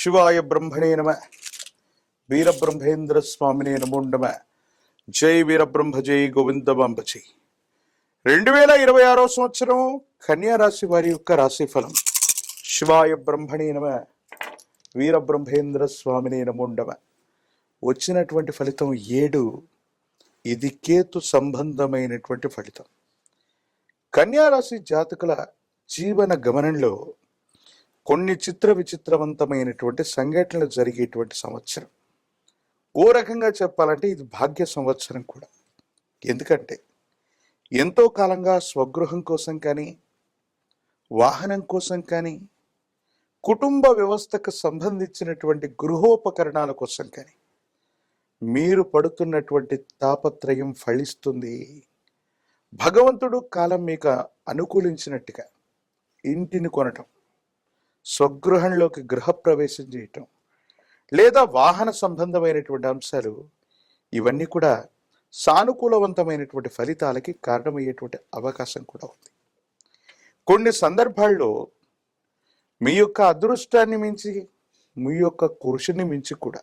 శివాయ బ్రహ్మణే నమ. వీరబ్రహ్మేంద్ర స్వామినే నమో నమ. జై వీరబ్రహ్మ జై గోవిందమాంబ జై రెండు వేల ఇరవై ఆరో సంవత్సరం కన్యారాశి వారి యొక్క రాశి ఫలం శివాయ బ్రహ్మణే నమ. వీరబ్రహ్మేంద్ర స్వామినే నమో నమ. వచ్చినటువంటి ఫలితం ఏడు. ఇది కేతు సంబంధమైనటువంటి ఫలితం. కన్యారాశి జాతకుల జీవన గమనంలో కొన్ని చిత్ర విచిత్రవంతమైనటువంటి సంఘటనలు జరిగేటువంటి సంవత్సరం. ఓ రకంగా చెప్పాలంటే ఇది భాగ్య సంవత్సరం కూడా. ఎందుకంటే ఎంతో కాలంగా స్వగృహం కోసం కానీ వాహనం కోసం కానీ కుటుంబ వ్యవస్థకు సంబంధించినటువంటి గృహోపకరణాల కోసం కానీ మీరు పడుతున్నటువంటి తాపత్రయం ఫలిస్తుంది. భగవంతుడు కాలం మీకు అనుకూలించినట్టుగా ఇంటిని కొనటం స్వగృహంలోకి గృహప్రవేశం చేయటం లేదా వాహన సంబంధమైనటువంటి అంశాలు ఇవన్నీ కూడా సానుకూలవంతమైనటువంటి ఫలితాలకి కారణమయ్యేటువంటి అవకాశం కూడా ఉంది. కొన్ని సందర్భాల్లో మీ యొక్క అదృష్టాన్ని మించి మీ యొక్క కృషిని మించి కూడా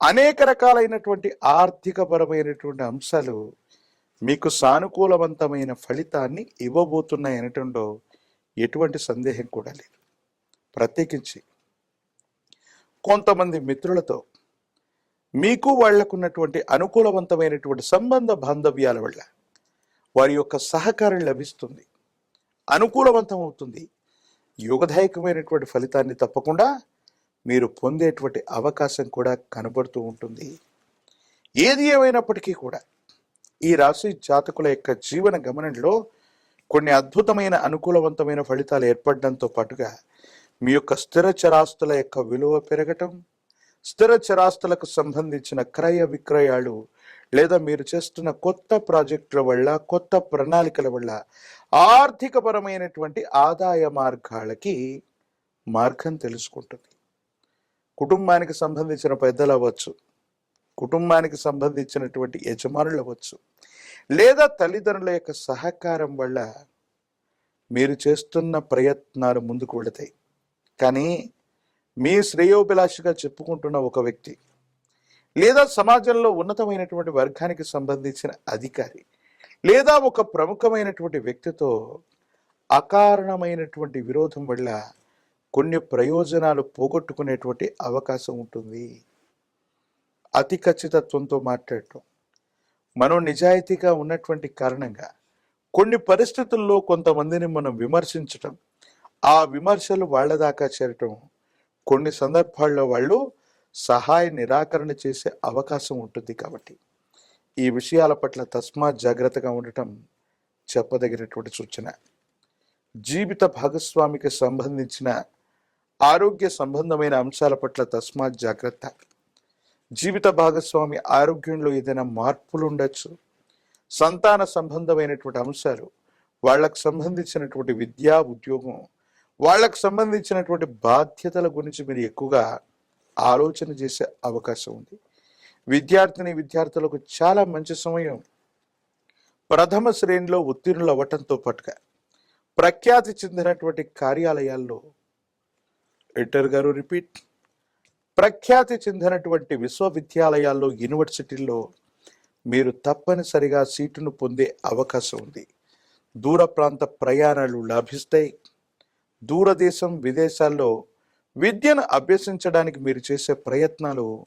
అనేక రకాలైనటువంటి ఆర్థికపరమైనటువంటి అంశాలు మీకు సానుకూలవంతమైన ఫలితాన్ని ఇవ్వబోతున్నాయి అనటంలో ఎటువంటి సందేహం కూడా లేదు. ప్రత్యేకించి. కొంతమంది మిత్రులతో మీకు వాళ్ళకున్నటువంటి అనుకూలవంతమైనటువంటి సంబంధ బాంధవ్యాల వల్ల వారి యొక్క సహకారం లభిస్తుంది. అనుకూలవంతం అవుతుంది. యుగదాయకమైనటువంటి ఫలితాన్ని తప్పకుండా మీరు పొందేటువంటి అవకాశం కూడా కనబడుతూ ఉంటుంది. ఏది ఏమైనప్పటికీ కూడా ఈ రాశి జాతకుల యొక్క జీవన గమనంలో కొన్ని అద్భుతమైన అనుకూలవంతమైన ఫలితాలు ఏర్పడడంతో పాటుగా మీ యొక్క స్థిర చరాస్తుల యొక్క విలువ పెరగటం స్థిర చరాస్తులకు సంబంధించిన క్రయ విక్రయాలు లేదా మీరు చేస్తున్న కొత్త ప్రాజెక్టుల వల్ల కొత్త ప్రణాళికల వల్ల ఆర్థికపరమైనటువంటి ఆదాయ మార్గాలకి మార్గం తెలుసుకుంటుంది. కుటుంబానికి సంబంధించిన పెద్దలు అవ్వచ్చు కుటుంబానికి సంబంధించినటువంటి యజమానులు అవ్వచ్చు లేదా తల్లిదండ్రుల యొక్క సహకారం వల్ల మీరు చేస్తున్న ప్రయత్నాలు ముందుకు వెళతాయి. కానీ మీ శ్రేయోభిలాషిగా చెప్పుకుంటున్న ఒక వ్యక్తి లేదా సమాజంలో ఉన్నతమైనటువంటి వర్గానికి సంబంధించిన అధికారి లేదా ఒక ప్రముఖమైనటువంటి వ్యక్తితో అకారణమైనటువంటి విరోధం వల్ల కొన్ని ప్రయోజనాలు పోగొట్టుకునేటువంటి అవకాశం ఉంటుంది. అతి ఖచ్చితత్వంతో మాట్లాడటం మనం నిజాయితీగా ఉన్నటువంటి కారణంగా కొన్ని పరిస్థితుల్లో కొంతమందిని మనం విమర్శించటం ఆ విమర్శలు వాళ్ళ దాకా చేరటం. కొన్ని సందర్భాల్లో వాళ్ళు సహాయ నిరాకరణ చేసే అవకాశం ఉంటుంది కాబట్టి. ఈ విషయాల పట్ల తస్మాత్ జాగ్రత్తగా ఉండటం చెప్పదగినటువంటి సూచన. జీవిత భాగస్వామికి సంబంధించిన ఆరోగ్య సంబంధమైన అంశాల పట్ల తస్మాత్ జాగ్రత్త. జీవిత భాగస్వామి ఆరోగ్యంలో ఏదైనా మార్పులు ఉండొచ్చు. సంతాన సంబంధమైనటువంటి అంశాలు వాళ్ళకు సంబంధించినటువంటి విద్యా ఉద్యోగం వాళ్ళకు సంబంధించినటువంటి బాధ్యతల గురించి మీరు ఎక్కువగా ఆలోచన చేసే అవకాశం ఉంది. విద్యార్థిని విద్యార్థులకు చాలా మంచి సమయం ప్రథమ శ్రేణిలో ఉత్తీర్ణులు అవ్వటంతో పాటుగా ప్రఖ్యాతి చెందినటువంటి కార్యాలయాల్లో ఎడిటర్ గారు రిపీట్ ప్రఖ్యాతి చెందినటువంటి విశ్వవిద్యాలయాల్లో యూనివర్సిటీల్లో మీరు తప్పనిసరిగా సీటును పొందే అవకాశం ఉంది. దూర ప్రాంత ప్రయాణాలు లభిస్తాయి. దూరదేశం విదేశాల్లో విద్యను అభ్యసించడానికి మీరు చేసే ప్రయత్నాలు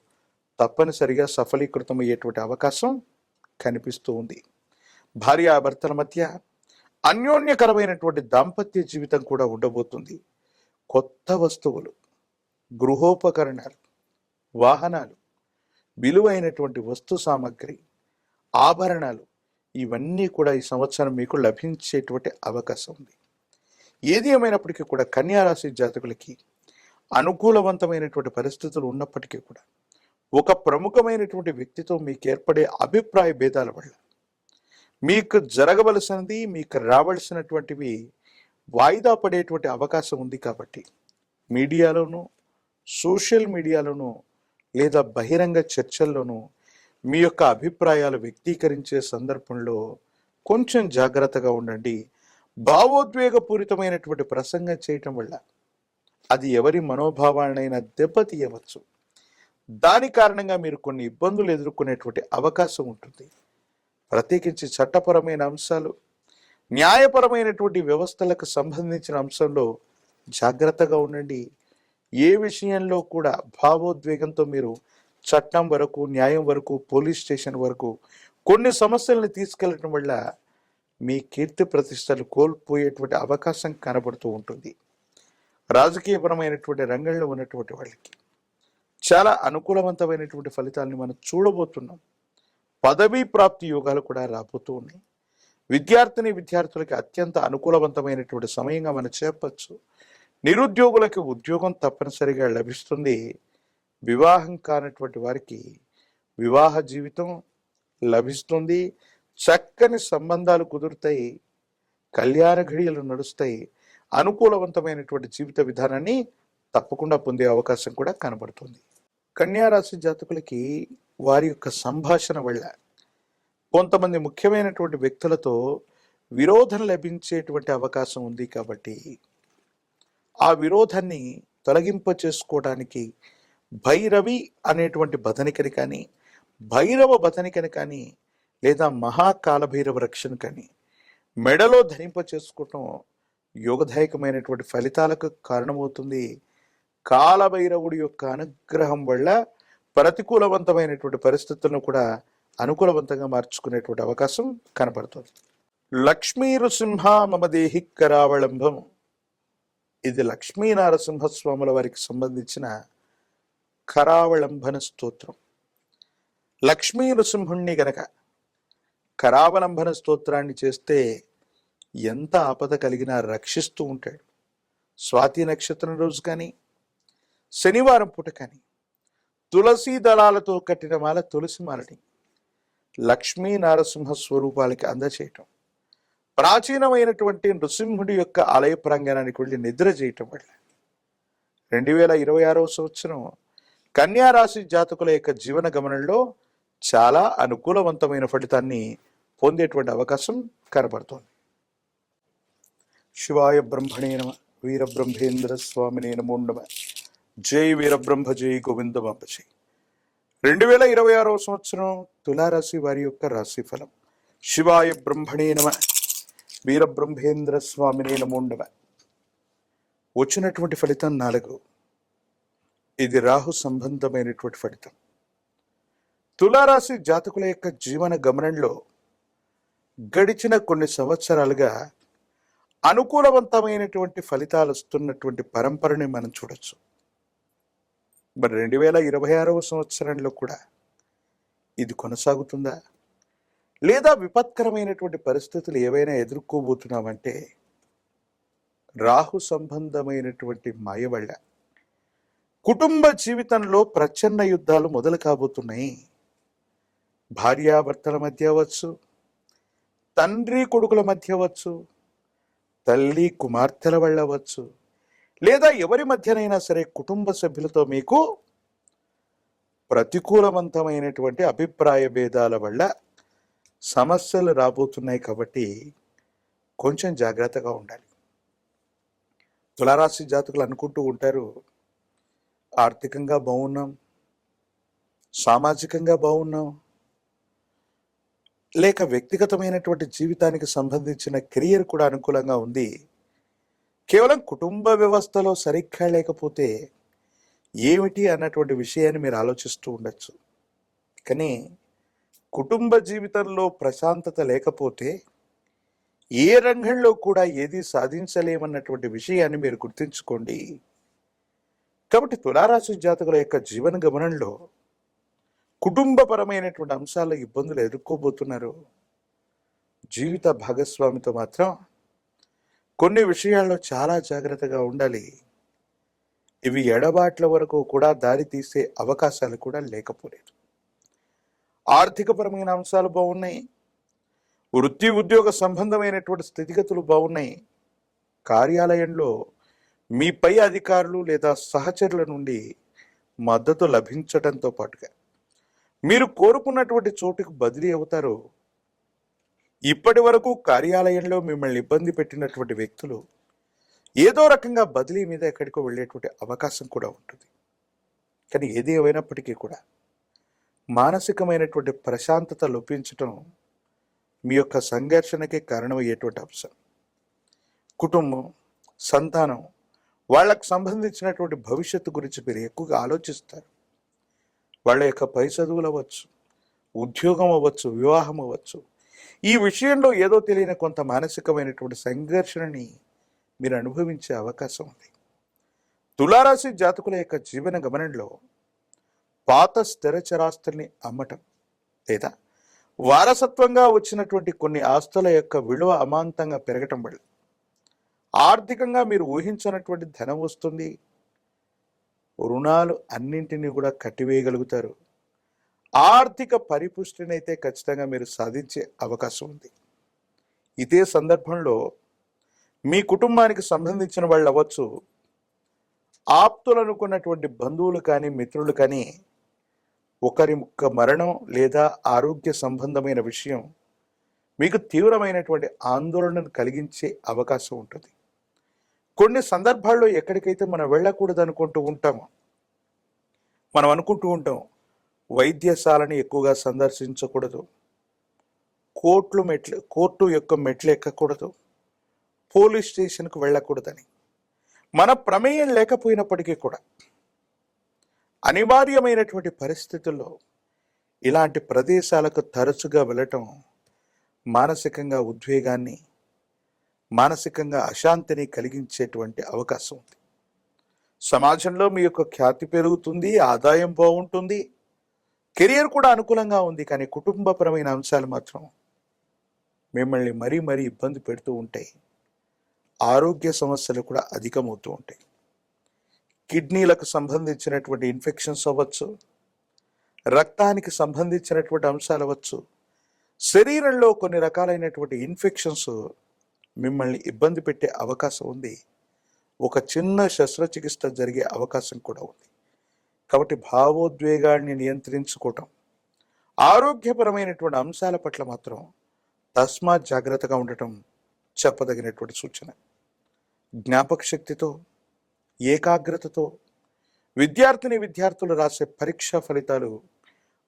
తప్పనిసరిగా సఫలీకృతమయ్యేటువంటి అవకాశం కనిపిస్తూ ఉంది. భార్యాభర్తల మధ్య అన్యోన్యకరమైనటువంటి దాంపత్య జీవితం కూడా ఉండబోతుంది. కొత్త వస్తువులు గృహోపకరణాలు వాహనాలు విలువైనటువంటి వస్తు సామాగ్రి ఆభరణాలు ఇవన్నీ కూడా ఈ సంవత్సరం మీకు లభించేటువంటి అవకాశం ఉంది. ఏది ఏమైనప్పటికీ కూడా కన్యారాశి జాతకులకి అనుకూలవంతమైనటువంటి పరిస్థితులు ఉన్నప్పటికీ కూడా ఒక ప్రముఖమైనటువంటి వ్యక్తితో మీకు ఏర్పడే అభిప్రాయ భేదాల వల్ల మీకు జరగవలసినది మీకు రావలసినటువంటివి వాయిదా పడేటువంటి అవకాశం ఉంది కాబట్టి మీడియాలోనూ సోషల్ మీడియాలోనూ లేదా బహిరంగ చర్చల్లోనూ మీ యొక్క అభిప్రాయాలు వ్యక్తీకరించే సందర్భంలో కొంచెం జాగ్రత్తగా ఉండండి. భావోద్వేగపూరితమైనటువంటి ప్రసంగం చేయటం వల్ల అది ఎవరి మనోభావాలనైనా దెబ్బతీయవచ్చు. దాని కారణంగా మీరు కొన్ని ఇబ్బందులు ఎదుర్కొనేటువంటి అవకాశం ఉంటుంది. ప్రత్యేకించి చట్టపరమైన అంశాలు న్యాయపరమైనటువంటి వ్యవస్థలకు సంబంధించిన అంశంలో జాగ్రత్తగా ఉండండి. ఏ విషయంలో కూడా భావోద్వేగంతో మీరు చట్టం వరకు న్యాయం వరకు పోలీస్ స్టేషన్ వరకు కొన్ని సమస్యలను తీసుకెళ్ళటం వల్ల మీ కీర్తి ప్రతిష్టలు కోల్పోయేటువంటి అవకాశం కనబడుతూ ఉంటుంది. రాజకీయపరమైనటువంటి రంగంలో ఉన్నటువంటి వాళ్ళకి చాలా అనుకూలవంతమైనటువంటి ఫలితాలను మనం చూడబోతున్నాం. పదవీ ప్రాప్తి యోగాలు కూడా రాబోతూ ఉన్నాయి. విద్యార్థిని విద్యార్థులకి అత్యంత అనుకూలవంతమైనటువంటి సమయంగా మనం చెప్పచ్చు. నిరుద్యోగులకి ఉద్యోగం తప్పనిసరిగా లభిస్తుంది. వివాహం కానటువంటి వారికి వివాహ జీవితం లభిస్తుంది. చక్కని సంబంధాలు కుదురుతాయి కళ్యాణ ఘడియలు నడుస్తాయి అనుకూలవంతమైనటువంటి జీవిత విధానాన్ని తప్పకుండా పొందే అవకాశం కూడా కనబడుతుంది. కన్యారాశి జాతకులకి వారి యొక్క సంభాషణ వల్ల కొంతమంది ముఖ్యమైనటువంటి వ్యక్తులతో విరోధం లభించేటువంటి అవకాశం ఉంది కాబట్టి ఆ విరోధాన్ని తొలగింప చేసుకోవడానికి భైరవి అనేటువంటి బదనికని కానీ భైరవ బదనికని కానీ లేదా మహాకాలభైరవ రక్షణ కానీ మెడలో ధరింప చేసుకోవటం యోగదాయకమైనటువంటి ఫలితాలకు కారణమవుతుంది. కాలభైరవుడి యొక్క అనుగ్రహం వల్ల ప్రతికూలవంతమైనటువంటి పరిస్థితులను కూడా అనుకూలవంతంగా మార్చుకునేటువంటి అవకాశం కనపడుతుంది. లక్ష్మీ నృసింహ మమ దేహి కరావళంబం ఇది లక్ష్మీ నారసింహస్వాముల వారికి సంబంధించిన కరావళంబన స్తోత్రం. లక్ష్మీ నృసింహుణ్ణి గనక కరావలంబన స్తోత్రాన్ని చేస్తే ఎంత ఆపద కలిగినా రక్షిస్తూ ఉంటాడు. స్వాతి నక్షత్రం రోజు కానీ శనివారం పూట కానీ తులసి దళాలతో కట్టిన మాల తులసి మాలని లక్ష్మీ నారసింహ స్వరూపాలకి అందచేయటం ప్రాచీనమైనటువంటి నృసింహుడి యొక్క ఆలయ ప్రాంగణానికి వెళ్ళి నిద్ర చేయటం వల్ల రెండు వేల ఇరవై ఆరవ సంవత్సరం కన్యా రాశి జాతకుల యొక్క జీవన గమనంలో చాలా అనుకూలవంతమైన ఫలితాన్ని పొందేటువంటి అవకాశం కనబడుతోంది. శివాయ బ్రహ్మణే నమ వీరబ్రహ్మేంద్ర స్వామినే నమో నమ. జై వీరబ్రహ్మ జై గోవిందమాంబ జై రెండు వేల ఇరవై ఆరవ సంవత్సరం తులారాశి వారి యొక్క రాశి ఫలం శివాయ బ్రహ్మణే నమ వీరబ్రహ్మేంద్ర స్వామినే నమో నమ. వచ్చినటువంటి ఫలితం నాలుగు. ఇది రాహు సంబంధమైనటువంటి ఫలితం. తులారాశి జాతకుల యొక్క జీవన గమనంలో గడిచిన కొన్ని సంవత్సరాలుగా అనుకూలవంతమైనటువంటి ఫలితాలు వస్తున్నటువంటి పరంపరని మనం చూడొచ్చు. మరి రెండు వేల ఇరవై ఆరవ సంవత్సరంలో కూడా ఇది కొనసాగుతుందా? లేదా విపత్కరమైనటువంటి పరిస్థితులు ఏవైనా ఎదుర్కోబోతున్నామంటే రాహు సంబంధమైనటువంటి మాయ వల్ల కుటుంబ జీవితంలో ప్రచన్న యుద్ధాలు మొదలు కాబోతున్నాయి. భార్యాభర్తల మధ్య అవ్వచ్చు తండ్రి కొడుకుల మధ్య అవ్వచ్చు తల్లి కుమార్తెల వల్ల అవ్వచ్చు లేదా ఎవరి మధ్యనైనా సరే కుటుంబ సభ్యులతో మీకు ప్రతికూలవంతమైనటువంటి అభిప్రాయ భేదాల వల్ల సమస్యలు రాబోతున్నాయి కాబట్టి కొంచెం జాగ్రత్తగా ఉండాలి. తులారాశి జాతకులు అనుకుంటూ ఉంటారు ఆర్థికంగా బాగున్నాం సామాజికంగా బాగున్నాం లేక వ్యక్తిగతమైనటువంటి జీవితానికి సంబంధించిన కెరియర్ కూడా అనుకూలంగా ఉంది. కేవలం కుటుంబ వ్యవస్థలో సరిగ్గా లేకపోతే ఏమిటి అన్నటువంటి విషయాన్ని మీరు ఆలోచిస్తూ ఉండొచ్చు. కానీ కుటుంబ జీవితంలో ప్రశాంతత లేకపోతే ఏ రంగంలో కూడా ఏది సాధించలేమన్నటువంటి విషయాన్ని మీరు గుర్తుంచుకోండి. కాబట్టి తులారాశి జాతకుల యొక్క జీవన గమనంలో కుటుంబపరమైనటువంటి అంశాల ఇబ్బందులు ఎదుర్కోబోతున్నారు. జీవిత భాగస్వామితో మాత్రం కొన్ని విషయాల్లో చాలా జాగ్రత్తగా ఉండాలి. ఇవి ఎడబాట్ల వరకు కూడా దారి తీసే అవకాశాలు కూడా లేకపోలేదు. ఆర్థికపరమైన అంశాలు బాగున్నాయి. వృత్తి ఉద్యోగ సంబంధమైనటువంటి స్థితిగతులు బాగున్నాయి. కార్యాలయంలో మీ పై అధికారులు లేదా సహచరుల నుండి మద్దతు లభించడంతో పాటుగా మీరు కోరుకున్నటువంటి చోటుకు బదిలీ అవుతారు ఇప్పటి వరకు కార్యాలయంలో మిమ్మల్ని ఇబ్బంది పెట్టినటువంటి వ్యక్తులు ఏదో రకంగా బదిలీ మీద ఎక్కడికో వెళ్ళేటువంటి అవకాశం కూడా ఉంటుంది. కానీ ఏది ఏమైనప్పటికీ కూడా మానసికమైనటువంటి ప్రశాంతత లోపించటం మీ యొక్క సంఘర్షణకే కారణమయ్యేటువంటి అంశం. కుటుంబం సంతానం వాళ్ళకు సంబంధించినటువంటి భవిష్యత్తు గురించి మీరు ఎక్కువగా ఆలోచిస్తారు. వాళ్ళ యొక్క పై చదువులు అవ్వచ్చు ఉద్యోగం అవ్వచ్చు వివాహం అవ్వచ్చు. ఈ విషయంలో ఏదో తెలియని కొంత మానసికమైనటువంటి సంఘర్షణని మీరు అనుభవించే అవకాశం ఉంది. తులారాశి జాతకుల యొక్క జీవన గమనంలో పాత స్థిర చరాస్తుల్ని అమ్మటం లేదా వారసత్వంగా వచ్చినటువంటి కొన్ని ఆస్తుల యొక్క విలువ అమాంతంగా పెరగటం వల్ల ఆర్థికంగా మీరు ఊహించినటువంటి ధనం వస్తుంది. రుణాలు అన్నింటినీ కూడా కట్టివేయగలుగుతారు. ఆర్థిక పరిపుష్టిని అయితే ఖచ్చితంగా మీరు సాధించే అవకాశం ఉంది. ఇదే సందర్భంలో మీ కుటుంబానికి సంబంధించిన వాళ్ళు అవ్వచ్చు ఆప్తులు అనుకున్నటువంటి బంధువులు కానీ మిత్రులు కానీ ఒకరి ముక్క మరణం లేదా ఆరోగ్య సంబంధమైన విషయం మీకు తీవ్రమైనటువంటి ఆందోళనను కలిగించే అవకాశం ఉంటుంది. కొన్ని సందర్భాల్లో ఎక్కడికైతే మనం వెళ్ళకూడదు అనుకుంటూ ఉంటామో మనం అనుకుంటూ ఉంటాం వైద్యశాలని ఎక్కువగా సందర్శించకూడదు కోర్టులు మెట్లు కోర్టు యొక్క మెట్లు ఎక్కకూడదు పోలీస్ స్టేషన్కు వెళ్ళకూడదని. మన ప్రమేయం లేకపోయినప్పటికీ కూడా అనివార్యమైనటువంటి పరిస్థితుల్లో ఇలాంటి ప్రదేశాలకు తరచుగా వెళ్ళటం మానసికంగా ఉద్వేగాన్ని మానసికంగా అశాంతిని కలిగించేటువంటి అవకాశం ఉంది. సమాజంలో మీ యొక్క ఖ్యాతి పెరుగుతుంది ఆదాయం బాగుంటుంది కెరియర్ కూడా అనుకూలంగా ఉంది కానీ కుటుంబపరమైన అంశాలు మాత్రం మిమ్మల్ని మరీ మరీ ఇబ్బంది పెడుతూ ఉంటాయి. ఆరోగ్య సమస్యలు కూడా అధికమవుతూ ఉంటాయి. కిడ్నీలకు సంబంధించినటువంటి ఇన్ఫెక్షన్స్ అవ్వచ్చు రక్తానికి సంబంధించినటువంటి అంశాలు అవ్వచ్చు శరీరంలో కొన్ని రకాలైనటువంటి ఇన్ఫెక్షన్స్ మిమ్మల్ని ఇబ్బంది పెట్టే అవకాశం ఉంది. ఒక చిన్న శస్త్రచికిత్స జరిగే అవకాశం కూడా ఉంది. కాబట్టి భావోద్వేగాన్ని నియంత్రించుకోవటం ఆరోగ్యపరమైనటువంటి అంశాల పట్ల మాత్రం తస్మాత్ జాగ్రత్తగా ఉండటం చెప్పదగినటువంటి సూచన. జ్ఞాపక శక్తితో ఏకాగ్రతతో విద్యార్థిని విద్యార్థులు రాసే పరీక్షా ఫలితాలు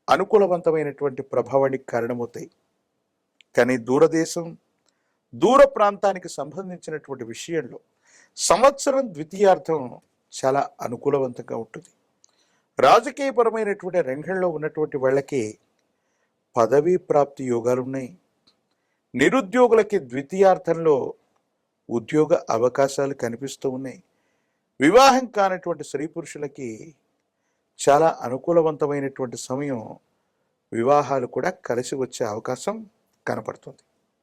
అనుకూలవంతమైనటువంటి ప్రభావానికి కారణమవుతాయి. కానీ దూరదేశం దూర ప్రాంతానికి సంబంధించినటువంటి విషయంలో సంవత్సరం ద్వితీయార్థం చాలా అనుకూలవంతంగా ఉంటుంది. రాజకీయపరమైనటువంటి రంగంలో ఉన్నటువంటి వాళ్ళకి పదవీ ప్రాప్తి యోగాలు ఉన్నాయి. నిరుద్యోగులకి ద్వితీయార్థంలో ఉద్యోగ అవకాశాలు కనిపిస్తూ ఉన్నాయి. వివాహం కానటువంటి స్త్రీ పురుషులకి చాలా అనుకూలవంతమైనటువంటి సమయం వివాహాలు కూడా కలిసి వచ్చే అవకాశం కనపడుతుంది.